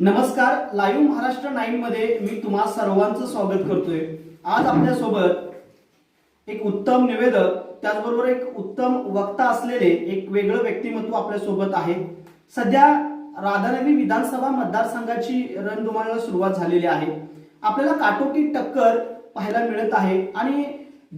नमस्कार live Maharashtra nine मध्ये मी तुम्हा सर्वांचं स्वागत करतोय. आज आपल्यासोबत एक उत्तम निवेदक त्याचबरोबर एक उत्तम वक्ता असलेले एक वेगळं व्यक्तिमत्व आपल्यासोबत आहे. सध्या राधानगरी विधानसभा मतदारसंघाची रणधुमाळीला सुरुवात झालेली आहे. आपल्याला काटोकी टक्कर पाहायला मिळत आहे आणि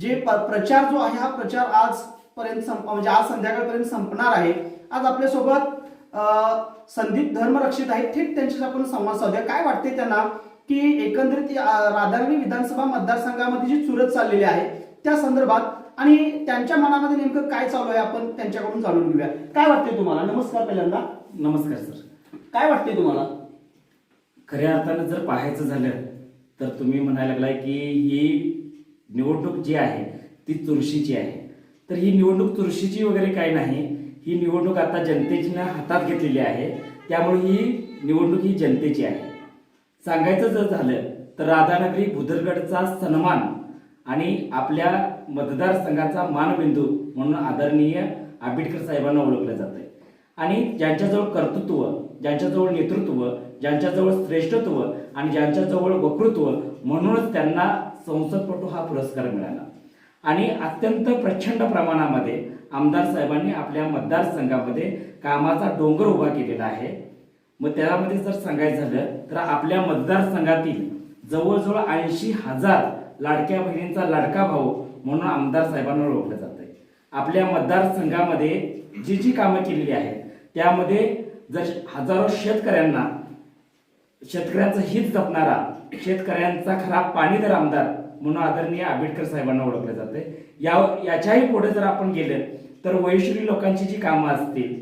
जे प- प्रचार जो आहे हा प्रचार आजपर्यंत संप म्हणजे आज संध्याकाळपर्यंत संपणार आहे. आज आपल्यासोबत संदीप धर्मरक्षित आहेत. थेट त्यांच्याशी आपण संवाद साधूया. काय वाटते त्यांना की एकंदरीत राधानगरी विधानसभा मतदारसंघामध्ये जी चुरत चाललेली आहे त्या संदर्भात आणि त्यांच्या मनामध्ये नेमकं काय चालू आहे आपण त्यांच्याकडून जाणून घेऊया. काय वाटते तुम्हाला? नमस्कार पहिल्यांदा. नमस्कार सर. काय वाटते तुम्हाला? खऱ्या अर्थानं जर पाहायचं झालं तर तुम्ही म्हणायला लागलाय की ही निवडणूक जी आहे ती चुरशीची आहे. तर ही निवडणूक चुरशीची वगैरे काही नाही. ही निवडणूक आता जनतेच्या हातात घेतलेली आहे. त्यामुळे ही निवडणूक ही जनतेची आहे. सांगायचं जर झालं तर राधानगरी भुदरगडचा सन्मान आणि आपल्या मतदारसंघाचा मानबिंदू म्हणून आदरणीय आंबेडकर साहेबांना ओळखलं जातंय. आणि ज्यांच्याजवळ कर्तृत्व ज्यांच्याजवळ नेतृत्व ज्यांच्याजवळ श्रेष्ठत्व आणि ज्यांच्याजवळ वक्तृत्व म्हणूनच त्यांना संसदपटू हा पुरस्कार मिळाला. आणि अत्यंत प्रचंड प्रमाणामध्ये आमदार साहेबांनी आपल्या मतदारसंघामध्ये कामाचा डोंगर उभा केलेला आहे. मग त्यामध्ये जर सांगायचं झालं तर आपल्या मतदारसंघातील जवळजवळ ऐंशी हजार लाडक्या बहिणींचा लाडका भाऊ म्हणून आमदार साहेबांना ओळखलं जात आहे आपल्या मतदारसंघामध्ये जी जी कामं केलेली आहेत त्यामध्ये जर हजारो शेतकऱ्यांना शेतकऱ्यांचं हित जपणारा शेतकऱ्यांचा खरा पाणीदर आमदार म्हणून आदरणीय आंबेडकर साहेबांना ओळखलं जाते या याच्याही पुढे जर आपण गेलं तर वैश्वरी लोकांची जी कामं असतील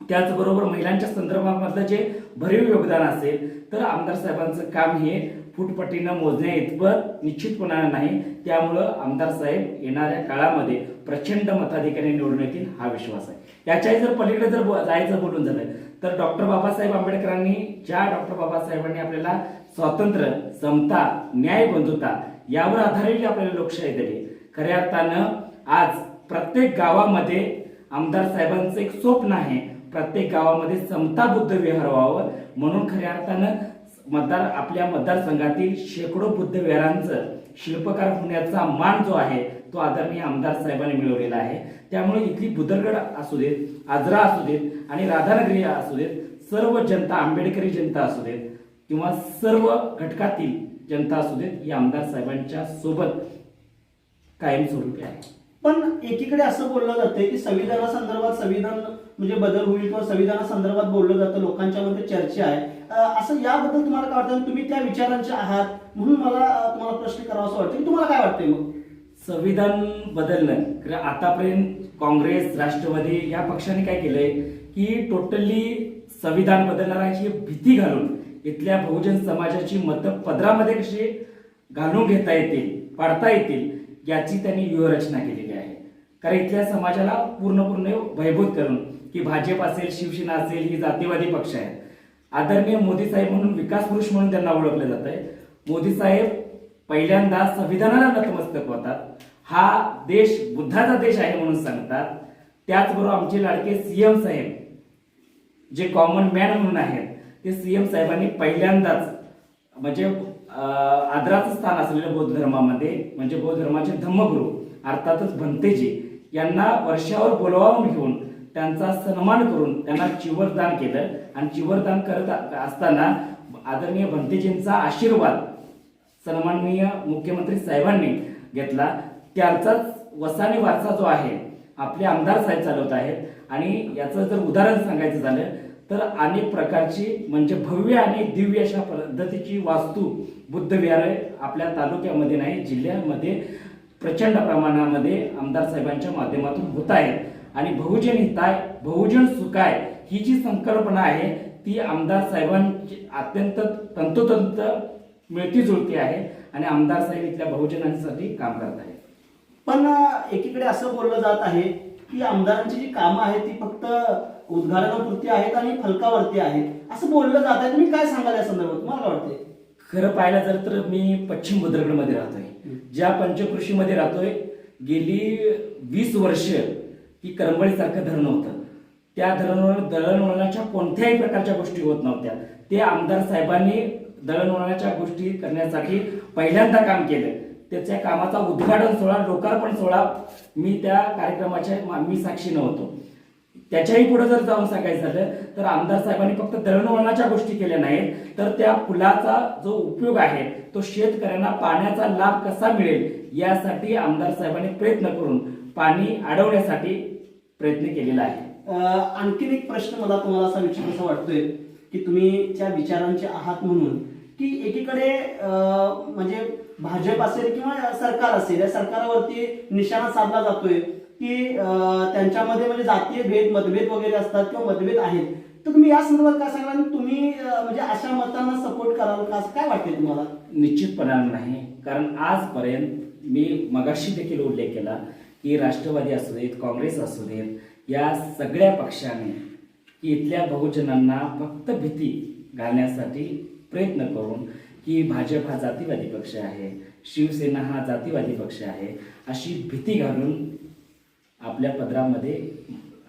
त्याचबरोबर महिलांच्या संदर्भामधलं जे भरीव योगदान असेल तर आमदार साहेबांचं काम हे फुटपट्टीनं मोजण्या इतपत निश्चितपणानं नाही. त्यामुळं आमदार साहेब येणाऱ्या काळामध्ये प्रचंड मताधिकारी निवडून येतील हा विश्वास आहे. याच्याही जर पलीकडे जर जायचं बोलून झालं तर डॉक्टर बाबासाहेब आंबेडकरांनी ज्या डॉक्टर बाबासाहेबांनी आपल्याला स्वातंत्र्य समता न्याय बंधुता यावर आधारित आपल्याला लोकशाही दिली. खऱ्या अर्थानं आज प्रत्येक गावामध्ये आमदार साहेबांचं एक स्वप्न आहे प्रत्येक गावामध्ये समता बुद्ध विहार व्हावं. म्हणून खऱ्या अर्थानं मतदार आपल्या मतदारसंघातील शेकडो बुद्ध विहारांचं शिल्पकार होण्याचा मान जो आहे तो आदरणीय आमदार साहेबांनी मिळवलेला आहे. त्यामुळे इथली बुदरगड असू देत आजरा असू देत आणि राधानगरी असू देत सर्व जनता आंबेडकरी जनता असू देत किंवा सर्व घटकातील जनता असू देत ही आमदार साहेबांच्या सोबत कायमस्वरूपी आहे. पण एकीकडे असं बोललं जातंय की संविधानासंदर्भात संविधान म्हणजे बदल होईल किंवा संविधानासंदर्भात बोललं जातं लोकांच्या मध्ये चर्चा आहे. असं याबद्दल तुम्हाला काय वाटतं? तुम्ही त्या विचारांचे आहात म्हणून मला तुम्हाला प्रश्न करावा असं वाटतं तुम्हाला काय वाटतंय मग? संविधान बदलणं. कारण आतापर्यंत काँग्रेस राष्ट्रवादी या पक्षाने काय केलंय की टोटली संविधान बदलणाराची भीती घालून इथल्या बहुजन समाजाची मतं पदरामध्ये कशी घालून घेता येतील पाडता येतील याची त्यांनी व्यूहरचना केलेली आहे. कारण इथल्या समाजाला पूर्णपूर्ण भयभूत करून की भाजप असेल शिवसेना असेल ही जातीवादी पक्ष आहेत. आदरणीय मोदी साहेब म्हणून विकास पुरुष म्हणून त्यांना ओळखलं जात आहे मोदी साहेब पहिल्यांदा संविधानाला नतमस्तक होतात. हा देश बुद्धाचा देश आहे म्हणून सांगतात. त्याचबरोबर आमचे लाडके सीएम साहेब जे कॉमन मॅन म्हणून आहेत ते सीएम साहेबांनी पहिल्यांदाच म्हणजे आदराचं स्थान असलेलं बौद्ध धर्मामध्ये म्हणजे बौद्ध धर्माचे धम्मगुरू अर्थातच भंतेजी यांना वर्षावर बोलवावून घेऊन त्यांचा सन्मान करून त्यांना चिवरदान केलं. आणि चिवरदान करत असताना आदरणीय भंतेजींचा आशीर्वाद सन्माननीय मुख्यमंत्री साहेबांनी घेतला. त्याचाच वसानी वारसा जो आहे आपले आमदार साहेब चालवत आहेत. आणि याचं जर उदाहरण सांगायचं झालं तर अनेक प्रकारची म्हणजे भव्य आणि दिव्य अशा पद्धतीची वास्तू बुद्ध विहार आपल्या तालुक्यामध्ये नाही जिल्ह्यामध्ये प्रचंड प्रमाणामध्ये आमदार साहेबांच्या माध्यमातून होत आहेत आणि बहुजन हिताय बहुजन सुखाय ही जी संकल्पना आहे ती आमदार साहेबांची अत्यंत तंतोतंत मिळती जुळती आहे आणि आमदार साहेब इथल्या बहुजनांसाठी काम करत आहेत. पण एकीकडे असं बोललं जात आहे की आमदारांची जी कामं आहेत ती फक्त उद्घाटनापुरती आहेत आणि फलकावरती आहेत. असं बोललं जात आहे. तुम्ही काय सांगाल या संदर्भात? तुम्हाला वाटते खरं पाहायला जर तर मी पश्चिम भद्रगडमध्ये राहतोय. ज्या पंचकृषीमध्ये राहतोय गेली वीस वर्ष ही करंबळीसारखं धरण होतं. त्या धरणवर दळणवळणाच्या कोणत्याही प्रकारच्या गोष्टी होत नव्हत्या. ते आमदार साहेबांनी दळणवळणाच्या गोष्टी करण्यासाठी पहिल्यांदा काम केलं. त्याच्या कामाचा उद्घाटन सोहळा लोकार्पण सोहळा मी त्या कार्यक्रमाच्या मी साक्षी नव्हतो त्याच्याही पुढे जर जाऊन सांगायचं झालं तर आमदार साहेबांनी फक्त दळणवळणाच्या गोष्टी केल्या नाहीत. तर त्या पुलाचा जो उपयोग आहे तो शेतकऱ्यांना पाण्याचा लाभ कसा मिळेल यासाठी आमदार साहेबांनी प्रयत्न करून पाणी अडवण्यासाठी प्रयत्न केलेला आहे. आणखीन एक प्रश्न मला तुम्हाला असा विचार विचारायचा वाटतोय की तुम्ही त्या विचारांचे आहात म्हणून की एकीकडे म्हणजे भाजप असेल किंवा सरकार असेल या सरकारवरती निशाणा साधला जातोय की त्यांच्यामध्ये म्हणजे जातीय भेद मतभेद वगैरे असतात किंवा मतभेद आहेत. तर तुम्ही या संदर्भात काय सांगाल? तुम्ही म्हणजे अशा मतांना सपोर्ट कराल का? असं काय वाटते तुम्हाला? निश्चितपणा नाही. कारण आजपर्यंत मी मगाशी देखील उल्लेख केला की राष्ट्रवादी असू देत काँग्रेस असू देत या सगळ्या पक्षाने की इथल्या बहुजनांना फक्त भीती घालण्यासाठी प्रयत्न करून की भाजप हा जातीवादी पक्ष आहे शिवसेना हा जातीवादी पक्ष आहे अशी भीती घालून आपल्या पदरामध्ये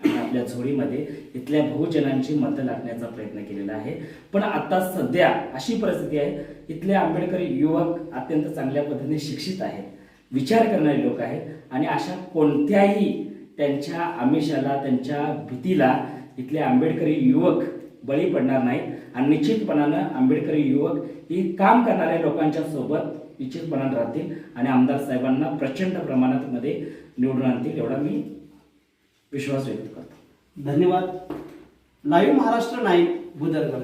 आपल्या झोळीमध्ये इथल्या बहुजनांची मतं लागण्याचा प्रयत्न केलेला आहे. पण आता सध्या अशी परिस्थिती आहे इथले आंबेडकरी युवक अत्यंत चांगल्या पद्धतीने शिक्षित आहेत विचार करणारे लोक आहेत आणि अशा कोणत्याही त्यांच्या आमिषाला त्यांच्या भीतीला इथले आंबेडकरी युवक बळी पडणार नाहीत. आणि निश्चितपणानं आंबेडकरी युवक ही काम करणाऱ्या लोकांच्या सोबत निश्चितपणानं राहतील आणि आमदार साहेबांना प्रचंड प्रमाणात मध्ये निवडून आणतील एवढा मी विश्वास व्यक्त करतो. धन्यवाद. Live Maharashtra nine Bhudargad.